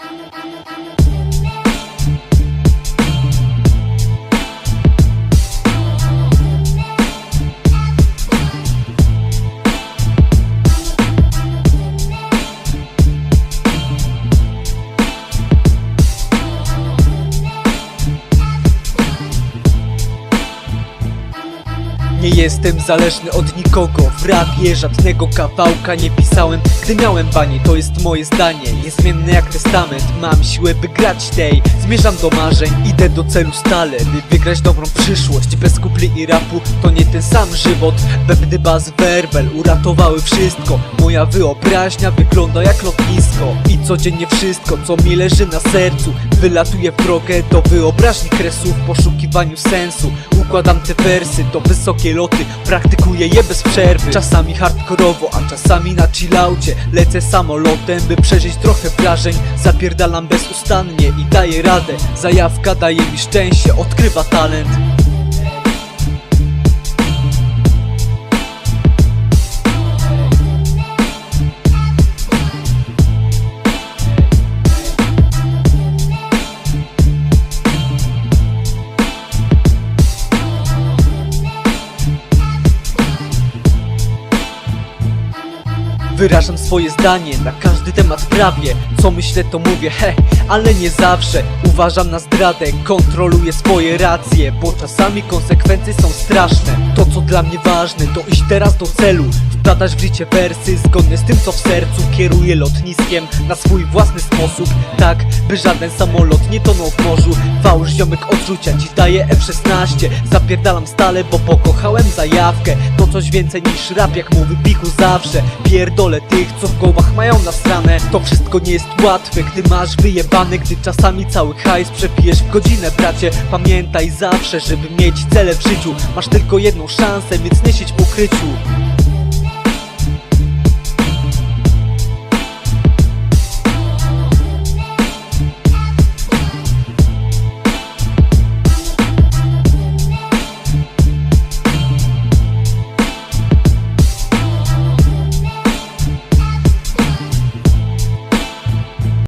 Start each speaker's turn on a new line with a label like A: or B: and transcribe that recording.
A: I'm the, I'm the, I'm the Nie jestem zależny od nikogo. W rapie żadnego kawałka nie pisałem. Gdy miałem banie, to jest moje zdanie. Niezmienne jak testament. Mam siłę by grać tej. Zmierzam do marzeń, idę do celu stale By wygrać dobrą przyszłość. Bez kupli i rapu to nie ten sam żywot. Bębny baz werbel uratowały wszystko. Moja wyobraźnia wygląda jak lotnisko. I codziennie wszystko, co mi leży na sercu Wylatuje w drogę do wyobraźni kresów W poszukiwaniu sensu Układam te wersy, to wysokie loty Praktykuję je bez przerwy. Czasami hardkorowo, a czasami na chillaucie Lecę samolotem, by przeżyć trochę wrażeń. Zapierdalam bezustannie i daję radę. Zajawka daje mi szczęście, odkrywa talent Wyrażam swoje zdanie na każdy temat prawie. Co myślę to mówię, he, ale nie zawsze. Uważam na zdradę, kontroluję swoje racje Bo czasami konsekwencje są straszne. To co dla mnie ważne, to iść teraz do celu Wplatać w życie wersy zgodne z tym co w sercu Kieruję lotniskiem na swój własny sposób. Tak, by żaden samolot nie tonął w morzu. Fałsz ziomek odrzucia ci daje F-16 Zapierdalam stale, bo pokochałem zajawkę. To coś więcej niż rap, jak mówi Pichu zawsze. Pierdolę tych, co w głowach mają nasrane To wszystko nie jest łatwe, gdy masz wyjebane Gdy czasami cały hajs przepijesz w godzinę, bracie. Pamiętaj zawsze, żeby mieć cele w życiu. Masz tylko jedną szansę, więc nie siedź w ukryciu